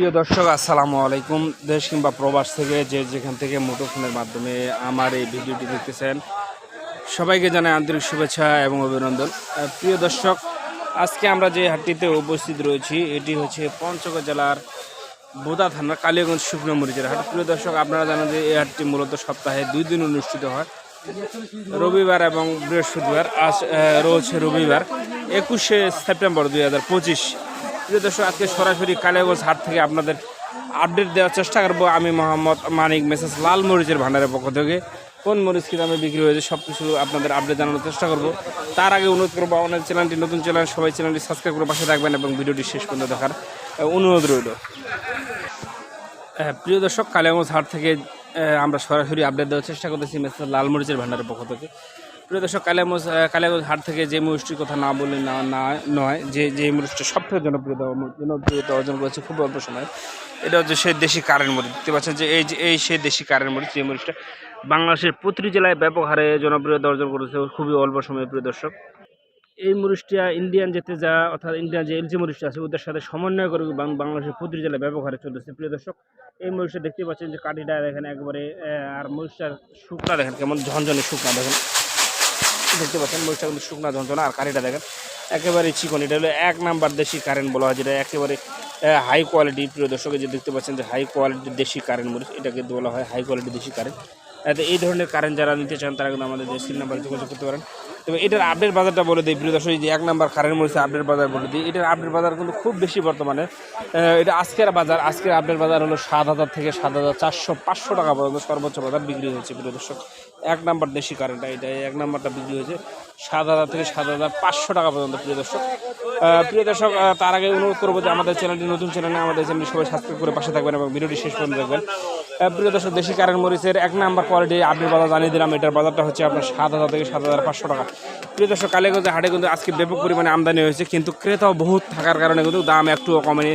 প্রিয় দর্শক, আসসালামু আলাইকুম। দেশ কিংবা প্রবাস থেকে যে যেখান থেকে মুঠোফোনের মাধ্যমে আমার এই ভিডিওটি দেখতেছেন, সবাইকে জানাই আন্তরিক শুভেচ্ছা এবং অভিনন্দন। প্রিয় দর্শক, আজকে আমরা যে হাটটিতে উপস্থিত রয়েছি, এটি হচ্ছে পঞ্চগড় জেলার বোদা থানার কালিয়াগঞ্জ শুকনো মরিচের হাট। প্রিয় দর্শক, আপনারা জানেন যে এই হাটটি মূলত সপ্তাহে দুই দিন অনুষ্ঠিত হয়। রবিবার এবং বৃহস্পতিবার, আজ রয়েছে রবিবার, একুশে সেপ্টেম্বর দুই হাজার পঁচিশ প্রিয় দর্শক, আজকে সরাসরি কালিয়াগঞ্জ হাট থেকে আপনাদের আপডেট দেওয়ার চেষ্টা করব। আমি মোহাম্মদ মানিক মেসেজ লাল মরিচের ভান্ডারের পক্ষ থেকে। কোন মরিচ কী দামে বিক্রি হয়েছে সব কিছু আপনাদের আপডেট জানানোর চেষ্টা করব। তার আগে অনুরোধ করব, আমাদের চ্যানেলটি নতুন চ্যানেল সবাই চ্যানেলটি সাবস্ক্রাইব করে পাশে থাকবেন এবং ভিডিওটি শেষ পর্যন্ত দেখার অনুরোধ রইল। প্রিয় দর্শক, কালিয়াগঞ্জ হাট থেকে আমরা সরাসরি আপডেট দেওয়ার চেষ্টা করতেছি মেসেজ লাল মরিচের ভান্ডারের পক্ষ থেকে। প্রিয় দর্শক কালিয়াগঞ্জ হাট থেকে যে মরিচটির কথা না বলে না না, নয়, যে যে মরিচটা সবথেকে জনপ্রিয়তা জনপ্রিয়তা অর্জন করেছে খুব অল্প সময়, এটা হচ্ছে সেই দেশি কারেন্ট মরিচ দেখতে পাচ্ছেন যে এই যে, এই সেই দেশি কারেন্ট মরিচ যে মরিচটা বাংলাদেশের প্রতিটি জেলায় ব্যাপক হারে জনপ্রিয়তা অর্জন করেছে খুবই অল্প সময়ে, প্রিয় দর্শক। এই মরিচটা ইন্ডিয়ান যেতে যা, অর্থাৎ ইন্ডিয়ান যে এলজি মরিচটা আছে, ওদের সাথে সমন্বয় করে বাংলাদেশের প্রতিটি জেলায় ব্যাপক হারে চলতেছে, প্রিয় দর্শক। এই মরিচটা দেখতে পাচ্ছেন যে কাঠিটা দেখেন একবারে আর মরিচটার শুকনা দেখেন, কেমন ঝনঝনে শুকনা দেখেন। দেখতে পাচ্ছেন মরিচটা কিন্তু শুকনা যন্ত্রণা। আর কারেন্টটা দেখেন, একেবারে চিকন। এটা হলো এক নাম্বার দেশি কারেন্ট বলা হয়, যেটা একেবারে হাই কোয়ালিটি প্রিয় দর্শকের যে দেখতে পাচ্ছেন যে হাই কোয়ালিটির দেশি কারেন্ট মরিচ এটাকে বলা হয় হাই কোয়ালিটি দেশি কারেন্ট এই ধরনের কারেন্ট যারা নিতে চান, তারা কিন্তু আমাদের স্ক্রিন নাম্বারে যোগাযোগ করতে পারেন। তবে এটার আপডেট বাজারটা বলে দিই, প্রিয় দর্শক যে এক নাম্বার কারেন্ট মরিচে আপডেট বাজার বলে দিই, এটার আপডেট বাজার কিন্তু খুব বেশি বর্তমানে। এটা আজকের বাজার, আজকের আপডেট বাজার হলো সাত হাজার থেকে সাত হাজার চারশো পাঁচশো টাকা পর্যন্ত সর্বোচ্চ বাজার বিক্রি হয়েছে, প্রিয় দর্শক। এক নাম্বার দেশি কারেন্টটা এটা এক নাম্বারটা বিক্রি হয়েছে সাত হাজার থেকে সাত হাজার পাঁচশো টাকা পর্যন্ত, প্রিয় দর্শক। প্রিয় দর্শক তার আগে অনুরোধ করব যে আমাদের চ্যানেলটি নতুন চ্যানেলে আমাদের চ্যানেলটি সবাই সাবস্ক্রাইব করে পাশে থাকবেন এবং ভিডিওটি শেষ পর্যন্ত দেখবেন। প্রিয় দর্শক দেশি কারেন্ট মরিচের এক নাম্বার কোয়ালিটি আপডেট বাজার জানিয়ে দিলাম। এটার বাজারটা হচ্ছে আপনার সাত হাজার থেকে সাত হাজার পাঁচশো টাকা। প্রিয় দর্শক কালীগঞ্জে হাটে কিন্তু আজকে ব্যাপক পরিমাণে আমদানি হয়েছে কিন্তু ক্রেতাও বহুত থাকার কারণে কিন্তু দাম একটুও কমেনি।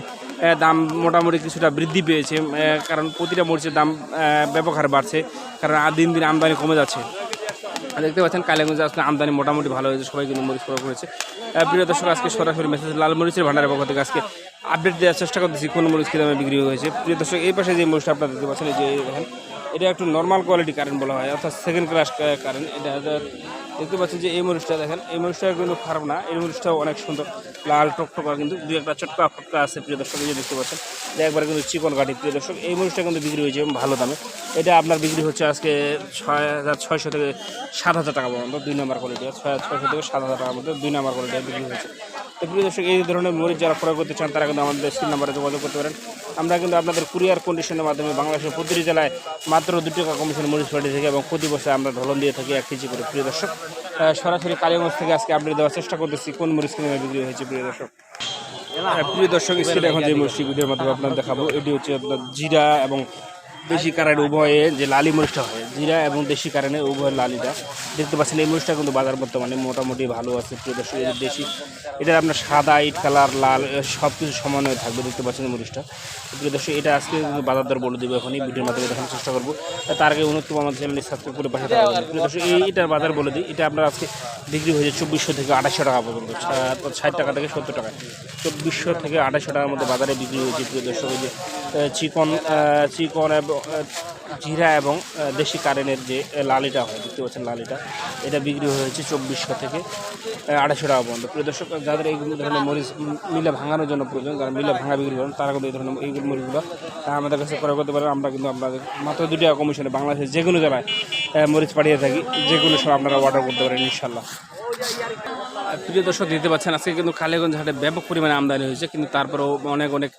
দাম মোটামুটি কিছুটা বৃদ্ধি পেয়েছে কারণ প্রতিটা মরিচের দাম ব্যাপক হারে বাড়ছে কারণ দিন দিন আমদানি কমে যাচ্ছে। দেখতে পাচ্ছেন কালীগঞ্জে আজকে আমদানি মোটামুটি ভালো হয়েছে সবাই কিন্তু মরিচ করেছে। আহ, প্রিয় দর্শক আজকে সরাসরি মেসেজ লাল মরিচের ভান্ডারের পক্ষ থেকে আজকে আপডেট দেওয়ার চেষ্টা করতেছি, কোন মরিচ কী দামে বিক্রি হয়েছে। প্রিয় দর্শক, এই পাশে যে মরিচটা আপনারা দেখতে পাচ্ছেন যে দেখেন, এটা একটু নর্মাল কোয়ালিটি কারেন্ট বলা হয়, অর্থাৎ সেকেন্ড ক্লাস কারেন্ট এটা দেখতে পাচ্ছেন যে এই মরিচটা দেখেন, এই মরিচটা কিন্তু খারাপ না, এই মরিচটাও অনেক সুন্দর, লাল টকটকা কিন্তু, দুই একটা চটকা ফটকা আছে, প্রিয় দর্শক যে দেখতে পাচ্ছেন একবারে কিন্তু চিকন কাঠি প্রিয় দর্শক। এই মরিচটা কিন্তু বিক্রি হয়েছে ভালো দামে। এটা আপনার বিক্রি হচ্ছে আজকে ছয় হাজার ছয়শো থেকে সাত হাজার টাকা পর্যন্ত, দুই নম্বর কোয়ালিটি ছয় ছয়শো থেকে সাত হাজার টাকার মধ্যে দুই নম্বর কোয়ালিটি বিক্রি হয়েছে। তো প্রিয় দর্শক এই ধরনের মরিচ যারা ক্রয় করতে চান তারা কিন্তু আমাদের স্ক্রিন নাম্বারে যোগাযোগ করতে পারেন। আমরা কিন্তু আপনাদের কুরিয়ার কন্ডিশনের মাধ্যমে বাংলাদেশের প্রতিটি জেলায় মাত্র দু টাকা কমিশন মরিচ পাঠিয়ে থাকি এবং প্রতি বছর আমরা ঢলন দিয়ে থাকি এক কেজি করে। প্রিয় দর্শক সরাসরি কালীগঞ্জ থেকে আজকে আপডেট দেওয়ার চেষ্টা করতেছি কোন মরিচ কিনে বিক্রি হয়েছে প্রিয় দর্শক? হ্যাঁ, প্রিয় দর্শক স্ক্রিনে এখন যে মরিচটি ভিডিওর মাধ্যমে আপনার দেখাবো এটি হচ্ছে আপনার জিরা এবং দেশি কারেন্ট উভয়ে যে লালি মরিচটা হয়, জিরা এবং দেশি কারেন্টে উভয় লালিটা। দেখতে পাচ্ছেন এই মরিচটা কিন্তু বাজার বর্তমানে মোটামুটি ভালো আছে, প্রিয় দর্শক যে দেশি এটা আপনার সাদা, ইট কালার, লাল সব কিছু সমন্বয়ে থাকবে, দেখতে পাচ্ছেন মরিচটা। প্রিয় দর্শক, এটা আজকে বাজার দর বলে দেবো এখনই, ভিডিওর মাধ্যমে দেখানোর চেষ্টা করব। তার আগে করব আমাদের চ্যানেলটি সাবস্ক্রাইব করে পাশে থাকবেন। প্রিয় দর্শক, এই এটার বাজার বলে দিই, এটা আপনার আজকে বিক্রি হয়েছে চব্বিশশো থেকে আঠাশশো টাকা পর্যন্ত, ষাট- টাকা থেকে সত্তর টাকা চব্বিশশো থেকে আঠাশশো টাকার মধ্যে বাজারে বিক্রি হয়েছে, প্রিয় দর্শক যে চিকন চিকন এবং জিরা এবং দেশি কারেন্টের যে লালিটা হয় দেখতে পাচ্ছেন লালিটা। এটা বিক্রি হয়েছে চব্বিশশো থেকে আড়াইশো টাকা পর্যন্ত। প্রিয় দর্শক যাদের এই ধরনের মরিচ মিলে ভাঙানোর জন্য প্রয়োজন যারা মিলে ভাঙা বিক্রি করেন তারা কিন্তু এই ধরনের এই মরিচগুলো আহ, আমাদের কাছে ক্রয় করতে পারেন। আমরা কিন্তু আপনাদের মাত্র দু টাকা কমিশনে বাংলাদেশের যে কোনো জেলায় মরিচ পাঠিয়ে থাকি যে কোনো সময় আপনারা অর্ডার করতে পারেন ইনশাল্লাহ প্রিয় দর্শক দিতে পাচ্ছেন, আজকে কিন্তু কালীগঞ্জ হাটে ব্যাপক পরিমাণে আমদানি হয়েছে। কিন্তু তারপরেও অনেক অনেক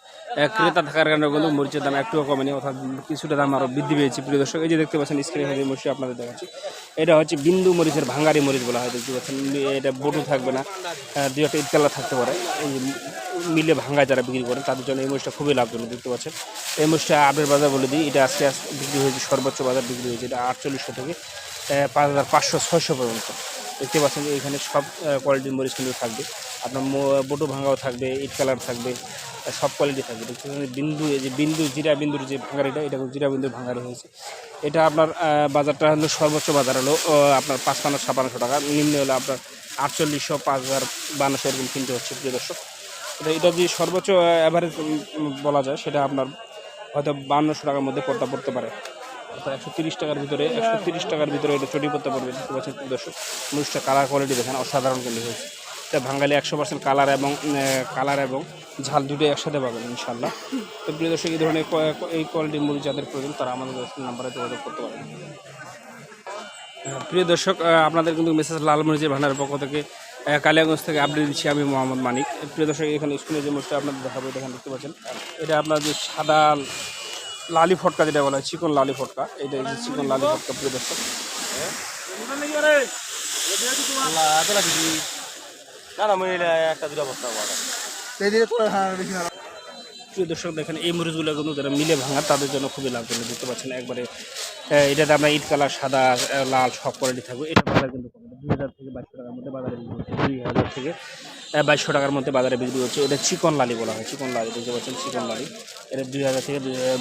ক্রেতা থাকার কারণে কিন্তু মরিচের দাম একটুও কমেনি, অর্থাৎ কিছুটা দাম আরও বৃদ্ধি পেয়েছে। প্রিয় দর্শক, এই যে দেখতে পাচ্ছেন স্ক্রিনে যে মরিচ আপনাদের দেখাচ্ছি। এটা হচ্ছে বিন্দু মরিচের ভাঙ্গারি মরিচ বলা হয়, দেখতে পাচ্ছেন। এটা বটু থাকবে না দু একটা ইটকালা থাকতে পারে। এই মিলে ভাঙ্গা যারা বিক্রি করেন তাদের জন্য এই মরিচটা খুবই লাভজনক, দেখতে পাচ্ছেন। এই মরিচটা আপডেট বাজার বলে দিই, এটা আস্তে আস্তে বিক্রি হয়েছে, সর্বোচ্চ বাজার বিক্রি হয়েছে, এটা আটচল্লিশশো থেকে পাঁচ হাজার পাঁচশো, ছয়শো পর্যন্ত। দেখতে পাচ্ছেন যে এখানে সব কোয়ালিটির মরিচ কিন্তু থাকবে। আপনার বটু ভাঙাও থাকবে, ইট কালার থাকবে সব কোয়ালিটি থাকবে। দেখতে পাচ্ছেন বিন্দু যে বিন্দু, জিরা বিন্দুর যে ভাঙারিটা এটা জিরা বিন্দুর ভাঙারি হয়েছে। এটা আপনার বাজারটা হলো সর্বোচ্চ বাজার হলো আপনার পাঁচপান্ন, ছাপান্নশো টাকা। নিম্ন হলো আপনার আটচল্লিশশো পাঁচ হাজার বান্নশো এরকম কিনতে হচ্ছে, প্রিয় দর্শক। এটা এটা যে সর্বোচ্চ অ্যাভারেজ বলা যায়, সেটা আপনার হয়তো বান্নশো টাকার মধ্যে পড়তে পড়তে পারে। অর্থাৎ একশো তিরিশ টাকার ভিতরে, একশো তিরিশ টাকার ভিতরে এটা চটি পড়তে পারবে দেখতে পাচ্ছেন দর্শক। মরিচটা কালার কোয়ালিটি দেখেন, অসাধারণ কিন্তু হয়েছে। এটা ভাঙ্গালি একশো পার্সেন্ট কালার এবং কালার এবং ঝাল দুটোই একসাথে পাবেন ইনশাল্লাহ তো প্রিয় দর্শক, এই ধরনের এই কোয়ালিটির মরিচ যাদের প্রয়োজন, তারা আমাদের নাম্বারে যোগাযোগ করতে পারেন। প্রিয় দর্শক আপনাদের কিন্তু মেসেজ লাল মরিচের ভান্ডারের পক্ষ থেকে কালিয়াগঞ্জ থেকে আপডেট দিচ্ছি আমি মোহাম্মদ মানিক। প্রিয় দর্শক, এখানে স্কুলে যে মরিচটা আপনাদের দেখাবো এখানে দেখতে পাচ্ছেন। এটা আপনার যে সাদা লালি ফটকা যেটা বলা হয় চিকন লালি ফটকা। এটা এই যে চিকন লালি ফটকা প্রিয় দর্শক। না না একটা দুটা বস্তা প্রিয় দর্শক দেখেন এই মরিচগুলো কিন্তু যারা মিলে ভাঙা তাদের জন্য খুবই লাভজনক দেখতে পাচ্ছেন। একবারে এটাতে আমরা ইট কালার সাদা লাল সব কোয়ালিটি থাকবে। এটা বাজার কিন্তু। দুই হাজার থেকে বাইশশো টাকার মধ্যে বাজারে বিক্রি হচ্ছে। দুই হাজার থেকে বাইশশো টাকার মধ্যে বাজারে বিক্রি হচ্ছে। এটা চিকন লালি বলা হয়, চিকন লালি দেখতে পাচ্ছেন চিকন লালি। এটা দুই হাজার থেকে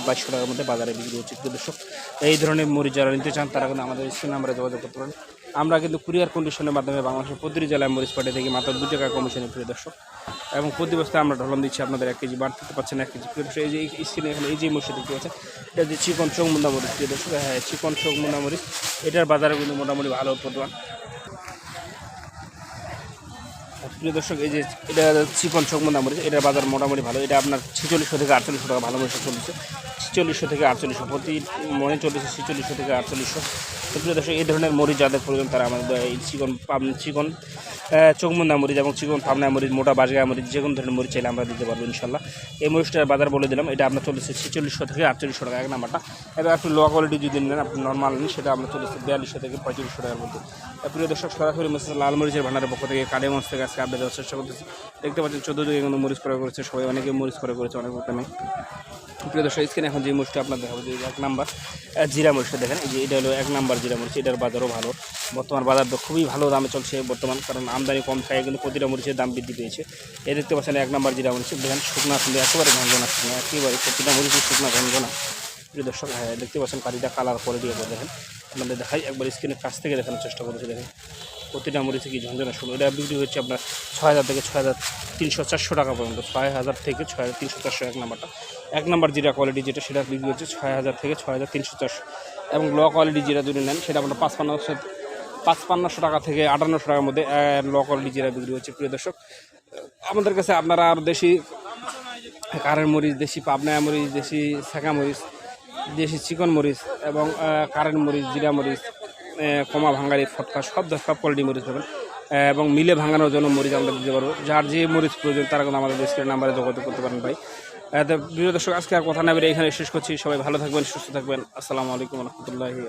বাইশশো টাকার মধ্যে বাজারে বিক্রি হচ্ছে। প্রিয় দর্শক, এই ধরনের মরিচ যারা নিতে চান, তারা কিন্তু আমাদের স্ক্রিন নাম্বারে যোগাযোগ করতে পারেন। আমরা কিন্তু কুরিয়ার কন্ডিশনের মাধ্যমে বাংলাদেশের প্রতিটি জেলায় মরিচ পাঠিয়ে থাকি মাত্র দু টাকা কমিশনের প্রিয় দর্শক। এবং প্রতি বস্তায় আমরা ঢলন দিচ্ছি, আপনাদের এক কেজি বাড়তে পাচ্ছেন এক কেজি। প্রিয় দর্শক এই যে স্ক্রিনে এখানে এই যে মরিচটা দেখতে পাচ্ছেন, এটা যে চিকন চৌমুন্দা মরিচ প্রিয় দর্শক হ্যাঁ চিকন চৌমুন্দা মরিচ এটার বাজারে কিন্তু মোটামুটি ভালো উৎপাদন প্রিয় দর্শক, এই যে এটা চিকন চকমন্দা মরিচ এটার বাজার মোটামুটি ভালো। এটা আপনার ছেচল্লিশশো থেকে আটচল্লিশশো টাকা ভালো মরিচ চলছে। ছেচল্লিশশো থেকে আটচল্লিশশো, প্রতি মনে চলেছে ছেচল্লিশশো থেকে আটচল্লিশশো। প্রিয় দর্শক, এই ধরনের মরিচ যাদের প্রয়োজন, তারা আমাদের এই চিকন চিকন চকমন্দা মরিচ এবং চিকন থামনা মরিচ, মোটা বাজগা মরিচ, যে কোনো ধরনের মরিচ চাইলে আমরা দিতে পারব ইনশাল্লাহ। এই মরিচটার বাজার বলে দিলাম, এটা আপনার চলেছে ছেচল্লিশশো থেকে আটচল্লিশশো টাকা, এক নাম্বারটা। এবার একটু লো কোয়ালিটি যদি নেন, আপনি নর্মাল নেন, সেটা আপনার চলেছে বিয়াল্লিশশো থেকে পঁয়ত্রিশশো টাকার মধ্যে। প্রিয় দর্শক, সরাসরি মেসেজ লাল মরিচের ভান্ডারের পক্ষ থেকে কালিগঞ্জ থেকে আজকে আপডেট দেওয়ার চেষ্টা করতেছি। দেখতে পাচ্ছেন চোদ্দ দিকে কিন্তু মরিচ করে করেছে, সবাই অনেকে মরিচ করে করেছে অনেক দোকানে প্রিয় দর্শক, স্ক্রিনে এখন যে মরিচটা আপনার দেখাবো, যে এক নাম্বার জিরা মরিচটা দেখেন, এই যে এটা হলো এক নাম্বার জিরা মরিচ, এটার বাজারও ভালো। বর্তমান বাজার তো খুবই ভালো দামে চলছে বর্তমান, কারণ আমদানি কম থাকে, কিন্তু প্রতিটা মরিচের দাম বৃদ্ধি পেয়েছে। এ দেখতে পাচ্ছেন এক নাম্বার জিরা মরিচ, দেখেন শুকনা কিন্তু একেবারে ঝঞ্ঝনা শুকনা, একেবারে প্রতিটা মরিচই শুকনা ঝঞ্ঝনা প্রিয় দর্শক হ্যাঁ দেখতে পাচ্ছেন কারিটা কালার কোয়ালিটি একবার দেখেন। আপনাদের দেখাই, একবার স্ক্রিনের কাছ থেকে দেখানোর চেষ্টা করেছি, দেখেন। প্রতিটা মরিচে কি ঝঞ্ঝনা শুরু এটা বিক্রি হচ্ছে আপনার ছয় হাজার থেকে ছয় হাজার তিনশো চারশো টাকা পর্যন্ত ছয় হাজার থেকে ছয় হাজার তিনশো চারশো এক নাম্বারটা। এক নাম্বার যেটা কোয়ালিটি যেটা সেটা বিক্রি হচ্ছে ছয় হাজার থেকে ছয় হাজার তিনশো চারশো। এবং লো কোয়ালিটি যেটা যদি নেন সেটা আপনার পাঁচপান্নশো পাঁচপান্নশো টাকা থেকে আটান্নশো টাকার মধ্যে লো কোয়ালিটি যেটা বিক্রি হচ্ছে প্রিয় দর্শক। আমাদের কাছে আপনারা আর দেশি কারের মরিচ দেশি পাবনা মরিচ দেশি শাঁকা মরিচ দেশি চিকন মরিচ এবং কারেন্ট মরিচ জিরা মরিচ কমা ভাঙ্গারি ফটকা সব সব কোয়ালিটি মরিচ আহ, এবং মিলে ভাঙানোর জন্য মরিচ আমরা দিতে পারব। যার যে মরিচ প্রয়োজন, তারা কিন্তু আমাদের স্ক্রিন নাম্বারে যোগাযোগ করতে পারেন ভাই। প্রিয় দর্শক, আজকে আর কথা না বেরিয়ে এখানে শেষ করছি। সবাই ভালো থাকবেন, সুস্থ থাকবেন। আসসালামু আলাইকুম রহমতুল্লাহি